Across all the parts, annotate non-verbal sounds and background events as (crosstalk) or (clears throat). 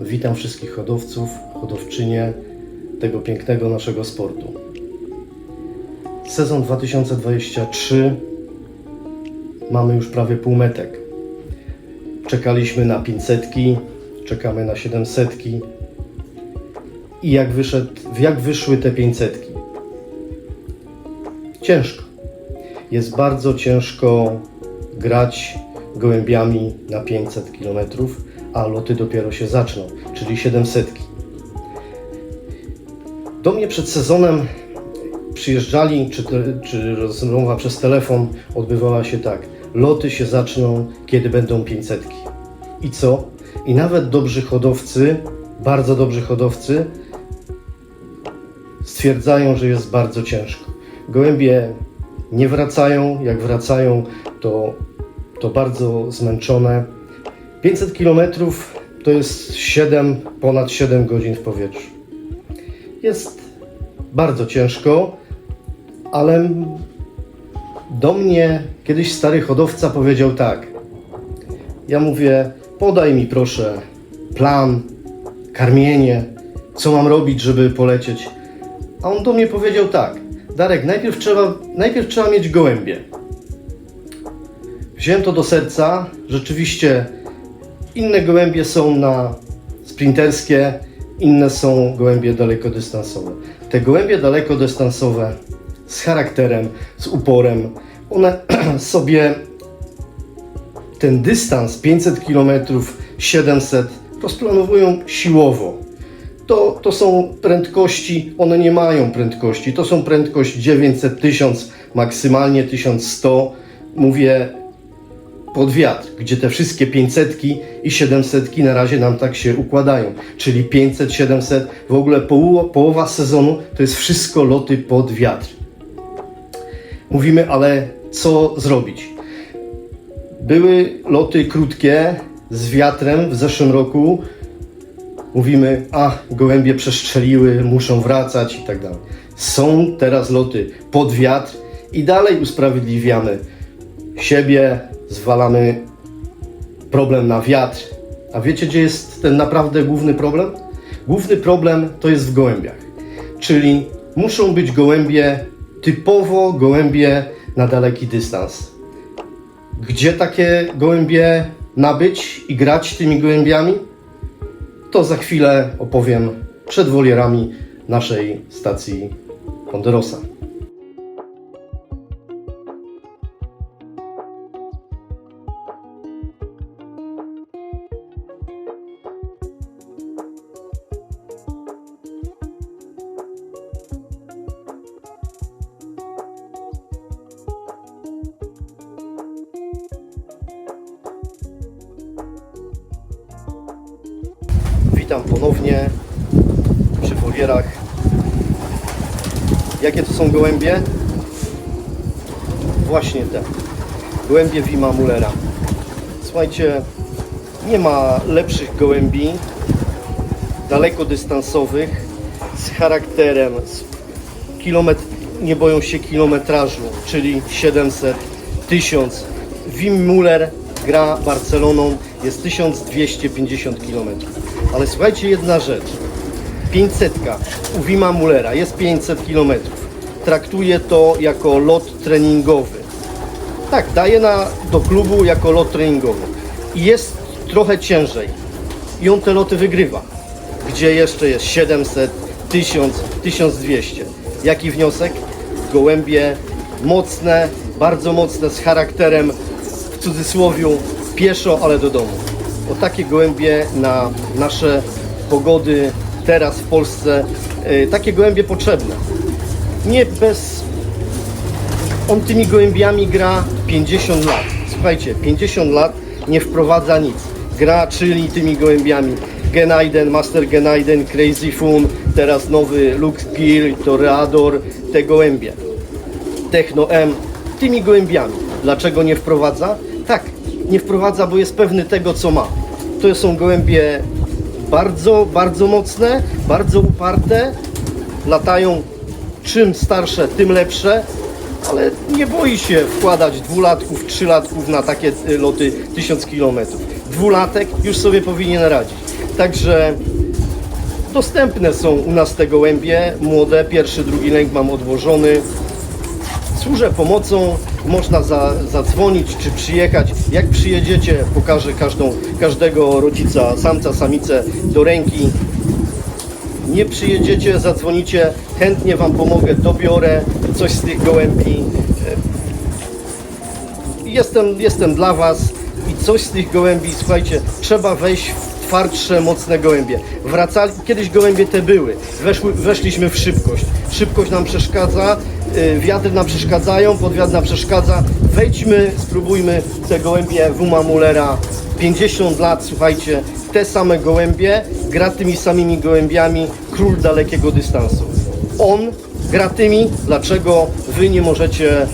Witam wszystkich hodowców, hodowczynie tego pięknego naszego sportu. Sezon 2023 mamy już prawie półmetek. Czekaliśmy na 500, czekamy na 700 i jak, wyszedł, jak wyszły te 500? Ciężko. Jest bardzo ciężko grać gołębiami na 500 km, a loty dopiero się zaczną, czyli 700. Do mnie przed sezonem przyjeżdżali, czy, czy rozmowa przez telefon odbywała się tak. Loty się zaczną, kiedy będą 500. I co? I nawet dobrzy hodowcy, bardzo dobrzy hodowcy, stwierdzają, że jest bardzo ciężko. Gołębie nie wracają, jak wracają, to, to bardzo zmęczone. 500 km to jest 7, ponad 7 godzin w powietrzu. Jest bardzo ciężko, ale do mnie kiedyś stary hodowca powiedział tak. Ja mówię, podaj mi proszę plan, karmienie, co mam robić, żeby polecieć. A on do mnie powiedział tak. Darek, najpierw trzeba, najpierw trzeba mieć gołębie. Wziąłem to do serca. Rzeczywiście inne gołębie są na sprinterskie, inne są gołębie dalekodystansowe. Te gołębie dalekodystansowe z charakterem, z uporem, one (clears throat) sobie ten dystans 500 km, 700 rozplanowują siłowo. To, to są prędkości, one nie mają prędkości. To są prędkość 900, 1000, maksymalnie 1100. Mówię pod wiatr, gdzie te wszystkie 500 i 700 na razie nam tak się układają. Czyli 500, 700, w ogóle połowa, połowa sezonu to jest wszystko loty pod wiatr. Mówimy, ale co zrobić? Były loty krótkie z wiatrem w zeszłym roku. Mówimy, a gołębie przestrzeliły, muszą wracać i tak dalej. Są teraz loty pod wiatr i dalej usprawiedliwiamy siebie, zwalamy problem na wiatr. A wiecie, gdzie jest ten naprawdę główny problem? Główny problem to jest w gołębiach. Czyli muszą być gołębie, typowo gołębie na daleki dystans. Gdzie takie gołębie nabyć i grać tymi gołębiami? To za chwilę opowiem przed wolierami naszej stacji Ponderosa. Witam ponownie przy wolierach. Jakie to są gołębie? Właśnie te. Gołębie Wima Mullera. Słuchajcie, nie ma lepszych gołębi dalekodystansowych z charakterem, z kilometr, nie boją się kilometrażu, czyli 700, 1000. Wim Muller gra Barceloną, jest 1250 km. Ale słuchajcie, jedna rzecz. 500 u Wima Mullera jest 500 km. Traktuje to jako lot treningowy. Tak, daje na, do klubu jako lot treningowy. I jest trochę ciężej. I on te loty wygrywa. Gdzie jeszcze jest 700, 1000, 1200. Jaki wniosek? Gołębie mocne, bardzo mocne, z charakterem, w cudzysłowiu, pieszo, ale do domu. O takie gołębie na nasze pogody teraz w Polsce, y, takie gołębie potrzebne. Nie bez on tymi gołębiami gra 50 lat. Słuchajcie, 50 lat nie wprowadza nic. Gra, czyli tymi gołębiami. Genaiden, Master Genaiden, Crazy Fun, teraz nowy Lux Gear, Toreador, te gołębie. Techno M, tymi gołębiami. Dlaczego nie wprowadza? Tak, nie wprowadza, bo jest pewny tego, co ma. To są gołębie bardzo, bardzo mocne, bardzo uparte, latają czym starsze, tym lepsze ale nie boi się wkładać dwulatków, trzylatków na takie y, loty 1000 km. Dwulatek już sobie powinien radzić. Także dostępne są u nas te gołębie młode, pierwszy, drugi lęk mam odłożony. Służę pomocą, można za, zadzwonić czy przyjechać. Jak przyjedziecie, pokażę każdą, każdego rodzica, samca, samicę do ręki. Nie przyjedziecie, zadzwonicie, chętnie Wam pomogę, dobiorę coś z tych gołębi. Jestem, jestem dla Was i coś z tych gołębi, słuchajcie, trzeba wejść w twardsze, mocne gołębie. Wracali, kiedyś gołębie te były, Weszły, weszliśmy w szybkość. Szybkość nam przeszkadza, y, wiatry nam przeszkadzają, podwiatr nam przeszkadza. Wejdźmy, spróbujmy te gołębie Wuma Mullera. 50 lat, słuchajcie, te same gołębie, gra tymi samymi gołębiami, król dalekiego dystansu. On gra tymi, dlaczego Wy nie możecie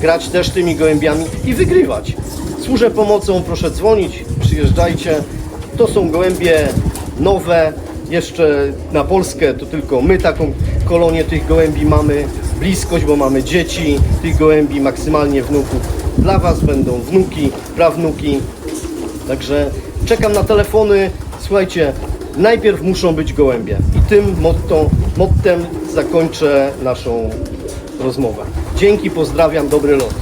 grać też tymi gołębiami i wygrywać. Służę pomocą, proszę dzwonić, przyjeżdżajcie. To są gołębie nowe, jeszcze na Polskę to tylko my taką kolonię tych gołębi mamy, bliskość, bo mamy dzieci, tych gołębi maksymalnie wnuków. Dla Was będą wnuki, prawnuki. Także czekam na telefony. Słuchajcie, najpierw muszą być gołębie. I tym motto, mottem zakończę naszą rozmowę. Dzięki, pozdrawiam, dobry lot.